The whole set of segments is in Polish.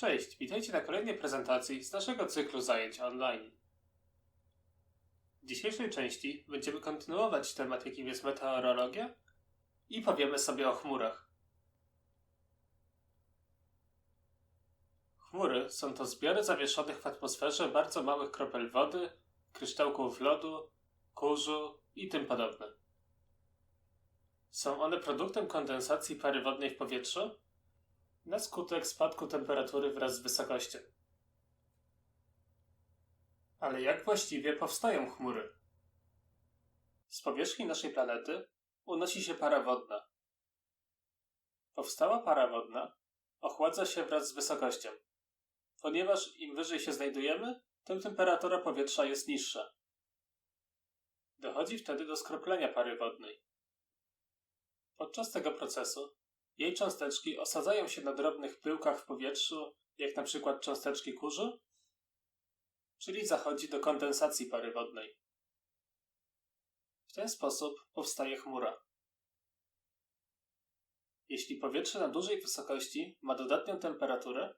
Cześć, witajcie na kolejnej prezentacji z naszego cyklu zajęć online. W dzisiejszej części będziemy kontynuować temat, jakim jest meteorologia i powiemy sobie o chmurach. Chmury są to zbiory zawieszonych w atmosferze bardzo małych kropel wody, kryształków lodu, kurzu i tym podobne. Są one produktem kondensacji pary wodnej w powietrzu na skutek spadku temperatury wraz z wysokością. Ale jak właściwie powstają chmury? Z powierzchni naszej planety unosi się para wodna. Powstała para wodna ochładza się wraz z wysokością. Ponieważ im wyżej się znajdujemy, tym temperatura powietrza jest niższa. Dochodzi wtedy do skroplenia pary wodnej. Podczas tego procesu jej cząsteczki osadzają się na drobnych pyłkach w powietrzu, jak na przykład cząsteczki kurzu, czyli zachodzi do kondensacji pary wodnej. W ten sposób powstaje chmura. Jeśli powietrze na dużej wysokości ma dodatnią temperaturę,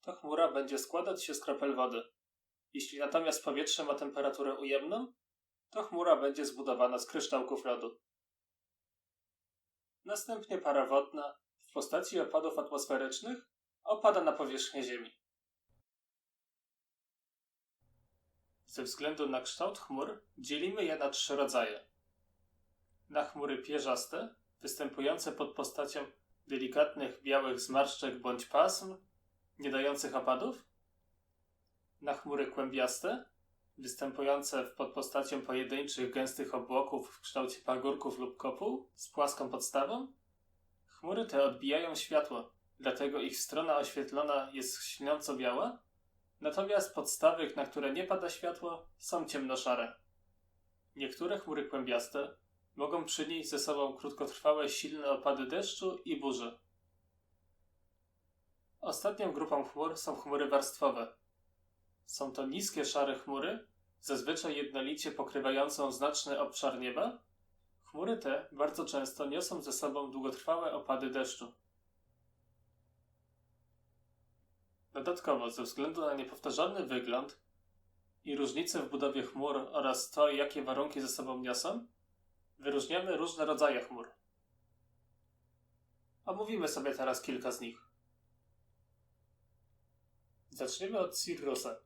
to chmura będzie składać się z kropel wody. Jeśli natomiast powietrze ma temperaturę ujemną, to chmura będzie zbudowana z kryształków lodu. Następnie para wodna w postaci opadów atmosferycznych opada na powierzchnię Ziemi. Ze względu na kształt chmur dzielimy je na trzy rodzaje. Na chmury pierzaste, występujące pod postacią delikatnych białych zmarszczek bądź pasm, nie dających opadów. Na chmury kłębiaste, występujące pod postacią pojedynczych gęstych obłoków w kształcie pagórków lub kopuł z płaską podstawą. Chmury te odbijają światło, dlatego ich strona oświetlona jest śniąco biała, natomiast podstawy, na które nie pada światło, są ciemnoszare. Niektóre chmury kłębiaste mogą przynieść ze sobą krótkotrwałe silne opady deszczu i burzy. Ostatnią grupą chmur są chmury warstwowe. Są to niskie szare chmury, zazwyczaj jednolicie pokrywającą znaczny obszar nieba. Chmury te bardzo często niosą ze sobą długotrwałe opady deszczu. Dodatkowo, ze względu na niepowtarzalny wygląd i różnice w budowie chmur oraz to, jakie warunki ze sobą niosą, wyróżniamy różne rodzaje chmur. Omówimy sobie teraz kilka z nich. Zaczniemy od Cirrusa.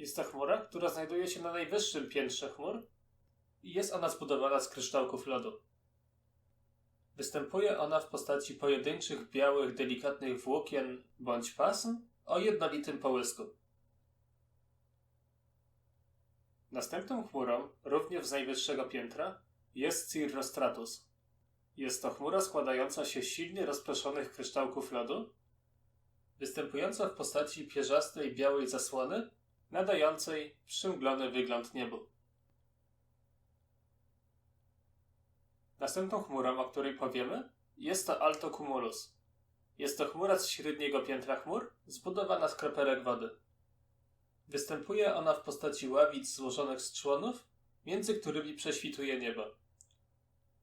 Jest to chmura, która znajduje się na najwyższym piętrze chmur i jest ona zbudowana z kryształków lodu. Występuje ona w postaci pojedynczych białych, delikatnych włókien bądź pasm o jednolitym połysku. Następną chmurą, również z najwyższego piętra, jest Cirrostratus. Jest to chmura składająca się z silnie rozproszonych kryształków lodu, występująca w postaci pierzastej białej zasłony, nadającej przymglony wygląd niebu. Następną chmurą, o której powiemy, jest to Alto Cumulus. Jest to chmura z średniego piętra chmur, zbudowana z kropelek wody. Występuje ona w postaci ławic złożonych z członów, między którymi prześwituje niebo.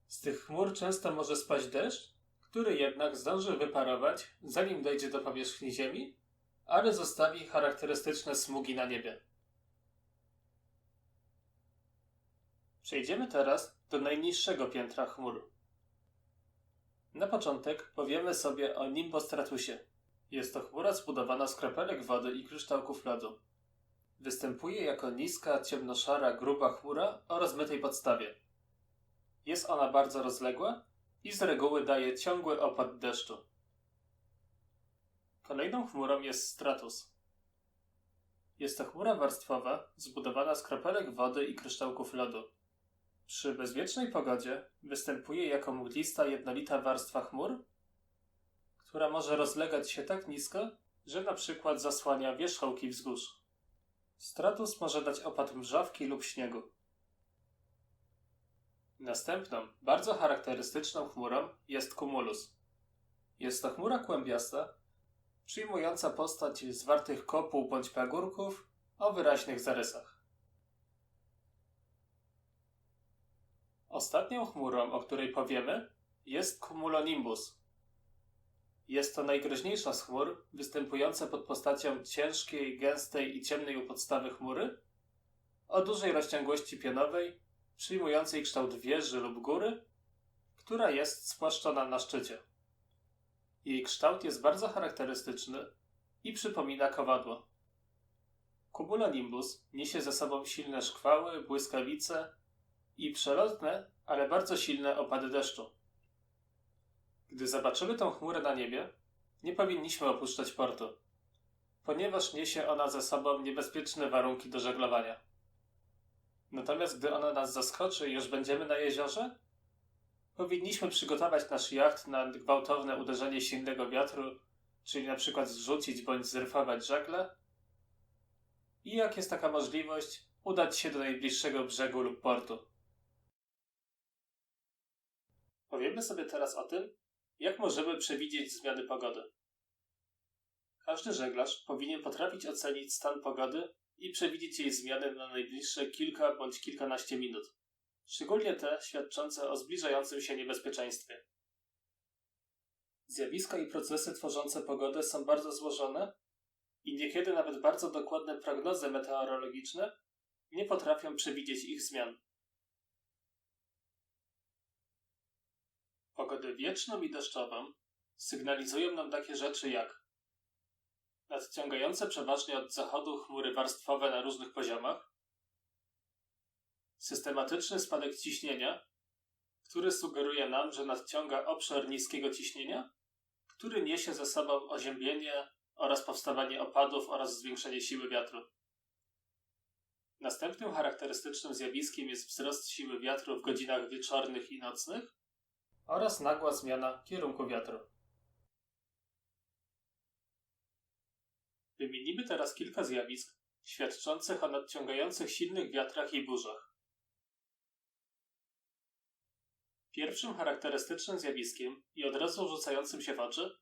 Z tych chmur często może spaść deszcz, który jednak zdąży wyparować, zanim dojdzie do powierzchni Ziemi, ale zostawi charakterystyczne smugi na niebie. Przejdziemy teraz do najniższego piętra chmur. Na początek powiemy sobie o nimbostratusie. Jest to chmura zbudowana z kropelek wody i kryształków lodu. Występuje jako niska, ciemnoszara, gruba chmura o rozmytej podstawie. Jest ona bardzo rozległa i z reguły daje ciągły opad deszczu. Kolejną chmurą jest stratus. Jest to chmura warstwowa zbudowana z kropelek wody i kryształków lodu. Przy bezwiecznej pogodzie występuje jako mglista jednolita warstwa chmur, która może rozlegać się tak nisko, że na przykład zasłania wierzchołki wzgórz. Stratus może dać opad mrzawki lub śniegu. Następną, bardzo charakterystyczną chmurą jest cumulus. Jest to chmura kłębiasta, przyjmująca postać zwartych kopuł bądź pagórków o wyraźnych zarysach. Ostatnią chmurą, o której powiemy, jest cumulonimbus. Jest to najgroźniejsza z chmur, występująca pod postacią ciężkiej, gęstej i ciemnej u podstawy chmury, o dużej rozciągłości pionowej, przyjmującej kształt wieży lub góry, która jest spłaszczona na szczycie. Jej kształt jest bardzo charakterystyczny i przypomina kowadło. Cumulonimbus niesie ze sobą silne szkwały, błyskawice i przelotne, ale bardzo silne opady deszczu. Gdy zobaczymy tą chmurę na niebie, nie powinniśmy opuszczać portu, ponieważ niesie ona ze sobą niebezpieczne warunki do żeglowania. Natomiast gdy ona nas zaskoczy i już będziemy na jeziorze, powinniśmy przygotować nasz jacht na gwałtowne uderzenie silnego wiatru, czyli na przykład zrzucić bądź zryfować żagle i jak jest taka możliwość, udać się do najbliższego brzegu lub portu. Powiemy sobie teraz o tym, jak możemy przewidzieć zmiany pogody. Każdy żeglarz powinien potrafić ocenić stan pogody i przewidzieć jej zmiany na najbliższe kilka bądź kilkanaście minut, szczególnie te świadczące o zbliżającym się niebezpieczeństwie. Zjawiska i procesy tworzące pogodę są bardzo złożone i niekiedy nawet bardzo dokładne prognozy meteorologiczne nie potrafią przewidzieć ich zmian. Pogodę wieczną i deszczową sygnalizują nam takie rzeczy jak nadciągające przeważnie od zachodu chmury warstwowe na różnych poziomach, systematyczny spadek ciśnienia, który sugeruje nam, że nadciąga obszar niskiego ciśnienia, który niesie ze sobą oziębienie oraz powstawanie opadów oraz zwiększenie siły wiatru. Następnym charakterystycznym zjawiskiem jest wzrost siły wiatru w godzinach wieczornych i nocnych oraz nagła zmiana kierunku wiatru. Wymienimy teraz kilka zjawisk świadczących o nadciągających silnych wiatrach i burzach. Pierwszym charakterystycznym zjawiskiem i od razu rzucającym się w oczy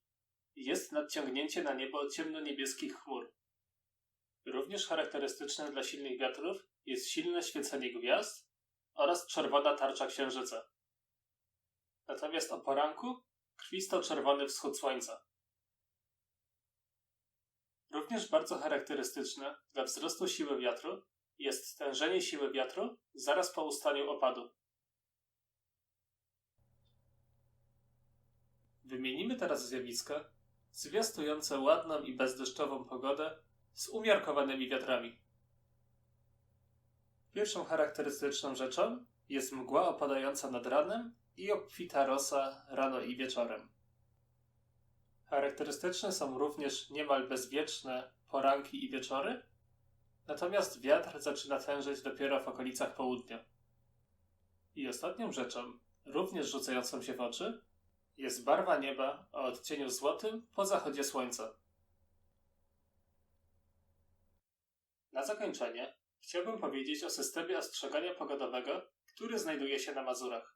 jest nadciągnięcie na niebo ciemno-niebieskich chmur. Również charakterystyczne dla silnych wiatrów jest silne świecenie gwiazd oraz czerwona tarcza księżyca. Natomiast o poranku krwisto-czerwony wschód słońca. Również bardzo charakterystyczne dla wzrostu siły wiatru jest stężenie siły wiatru zaraz po ustaniu opadu. Wymienimy teraz zjawiska zwiastujące ładną i bezdeszczową pogodę z umiarkowanymi wiatrami. Pierwszą charakterystyczną rzeczą jest mgła opadająca nad ranem i obfita rosa rano i wieczorem. Charakterystyczne są również niemal bezwieczne poranki i wieczory, natomiast wiatr zaczyna tężyć dopiero w okolicach południa. I ostatnią rzeczą, również rzucającą się w oczy, jest barwa nieba o odcieniu złotym po zachodzie słońca. Na zakończenie chciałbym powiedzieć o systemie ostrzegania pogodowego, który znajduje się na Mazurach.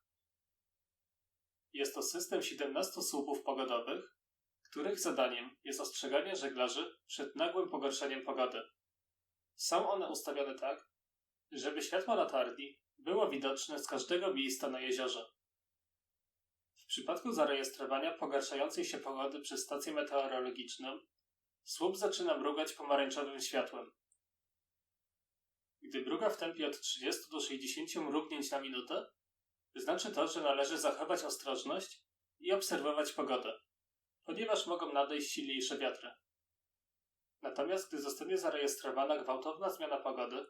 Jest to system 17 słupów pogodowych, których zadaniem jest ostrzeganie żeglarzy przed nagłym pogorszeniem pogody. Są one ustawione tak, żeby światło latarni było widoczne z każdego miejsca na jeziorze. Przypadku zarejestrowania pogarszającej się pogody przez stację meteorologiczną, słup zaczyna mrugać pomarańczowym światłem. Gdy mruga w tempie od 30 do 60 mrugnięć na minutę, znaczy to, że należy zachować ostrożność i obserwować pogodę ponieważ mogą nadejść silniejsze wiatry. Natomiast gdy zostanie zarejestrowana gwałtowna zmiana pogody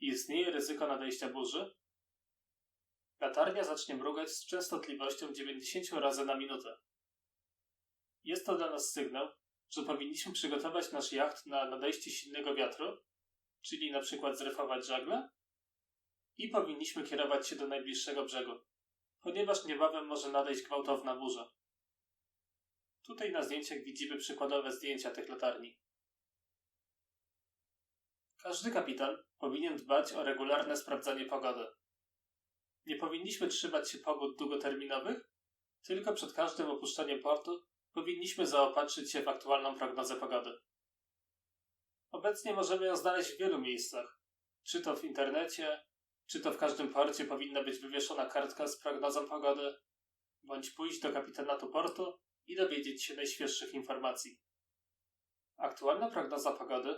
i istnieje ryzyko nadejścia burzy, latarnia zacznie mrugać z częstotliwością 90 razy na minutę. Jest to dla nas sygnał, że powinniśmy przygotować nasz jacht na nadejście silnego wiatru, czyli na przykład zryfować żagle i powinniśmy kierować się do najbliższego brzegu, ponieważ niebawem może nadejść gwałtowna burza. Tutaj na zdjęciach widzimy przykładowe zdjęcia tych latarni. Każdy kapitan powinien dbać o regularne sprawdzanie pogody. Nie powinniśmy trzymać się pogód długoterminowych, tylko przed każdym opuszczeniem portu powinniśmy zaopatrzyć się w aktualną prognozę pogody. Obecnie możemy ją znaleźć w wielu miejscach, czy to w internecie, czy to w każdym porcie powinna być wywieszona kartka z prognozą pogody, bądź pójść do kapitanatu portu i dowiedzieć się najświeższych informacji. Aktualna prognoza pogody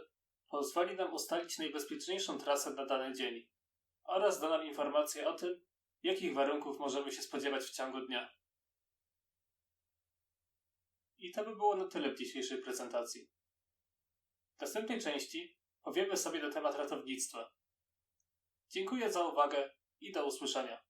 pozwoli nam ustalić najbezpieczniejszą trasę na dany dzień oraz da nam informacje o tym, jakich warunków możemy się spodziewać w ciągu dnia. I to by było na tyle w dzisiejszej prezentacji. W następnej części powiemy sobie na temat ratownictwa. Dziękuję za uwagę i do usłyszenia.